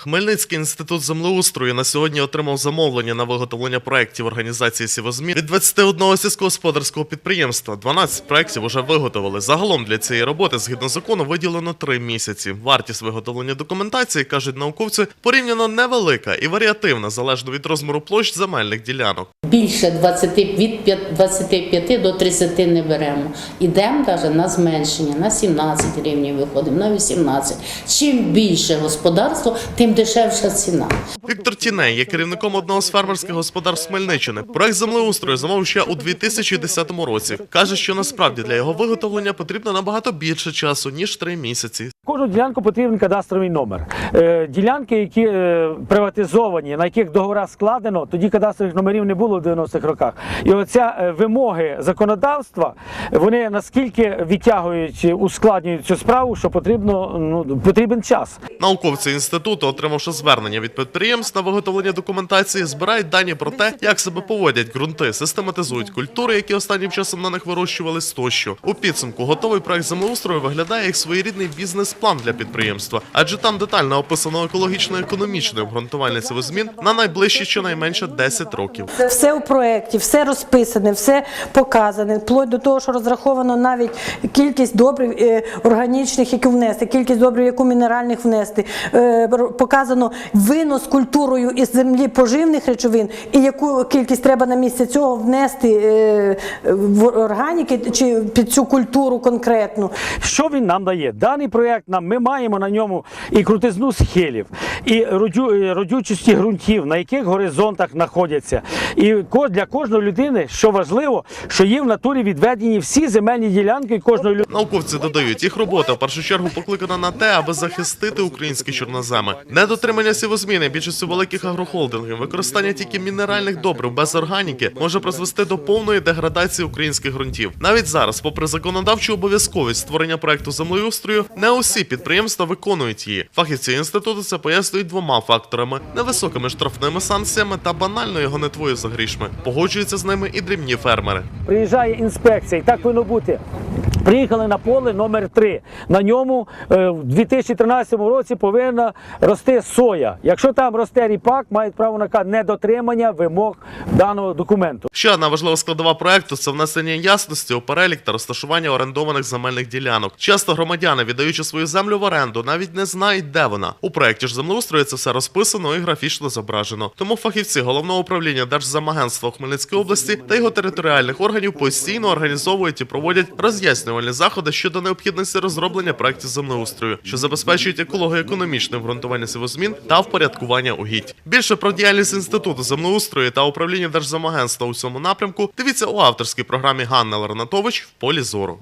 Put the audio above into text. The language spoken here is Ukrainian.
Хмельницький інститут землеустрою на сьогодні отримав замовлення на виготовлення проєктів організації сівозмін від 21 сільськогосподарського підприємства. 12 проєктів вже виготовили. Загалом для цієї роботи, згідно закону, виділено 3 місяці. Вартість виготовлення документації, кажуть науковці, порівняно невелика і варіативна, залежно від розміру площ земельних ділянок. Більше 20, від п'ят- 25 до 30 не беремо. Ідемо навіть на зменшення, на 17 гривень виходимо, на 18. Чим більше господарство, тим дешевша ціна. Віктор Тіней є керівником одного з фермерських господарств Хмельниччини. Проект землеустрою замовив ще у 2010 році. каже, що насправді для його виготовлення потрібно набагато більше часу ніж три місяці. Кожну ділянку потрібен кадастровий номер. Е, ділянки, які е, приватизовані, на яких договора складено, тоді кадастрових номерів не було в 90-х роках. І оця е, вимоги законодавства, вони наскільки відтягують, ускладнюють цю справу, що потрібно ну потрібен час. Науковці інституту, отримавши звернення від підприємств на виготовлення документації, збирають дані про те, як себе поводять ґрунти, систематизують культури, які останнім часом на них вирощувались тощо. У підсумку готовий проект землеустрою виглядає як своєрідний бізнес-план для підприємства, адже там детально описано екологічно-економічне обґрунтування сівозмін на найближчі щонайменше 10 років. Все у проєкті, все розписане, все показане, вплоть до того, що розраховано навіть кількість добрив е, органічних, які внести, кількість добрив, яку мінеральних внести. Е, Показано винос культурою із землі поживних речовин і яку кількість треба на місце цього внести е, в органіки чи під цю культуру конкретну. Що він нам дає? Даний проєкт нам ми маємо на ньому і крутизну схилів, і і родючості ґрунтів, на яких горизонтах знаходяться. І для кожної людини, що важливо, що є в натурі відведені всі земельні ділянки кожної людини. Науковці додають, їх робота в першу чергу покликана на те, аби захистити українські чорноземи. Недотримання сівозміни більшістю великих агрохолдингів, використання тільки мінеральних добрив без органіки може призвести до повної деградації українських ґрунтів. Навіть зараз, попри законодавчу обов'язковість створення проекту землеустрою, не усі підприємства виконують її. Фахівці інституту це пояснюють двома факторами: невисокими штрафними санкціями та банальною гонитвою за грішми. Погоджуються з ними і дрібні фермери. Приїжджає інспекція, і так повинно бути. Приїхали на поле номер 3 На ньому е, в 2013 році повинна рости соя. Якщо там росте ріпак, мають право на недотримання вимог даного документу. Ще одна важлива складова проекту це внесення ясності у перелік та розташування орендованих земельних ділянок. Часто громадяни, віддаючи свою землю в оренду, навіть не знають, де вона. У проекті ж землеустрою це все розписано і графічно зображено. Тому фахівці головного управління Держземагентства у Хмельницькій області та його територіальних органів постійно організовують і проводять роз'яснювальні заходи щодо необхідності розроблення проектів землеустрою, що забезпечують еколого-економічне обґрунтування сівозмін та впорядкування угідь. Більше про діяльність інституту землеустрою та управління Держземагентства у цьому напрямку дивіться у авторській програмі Ганна Ларнатович в полі зору.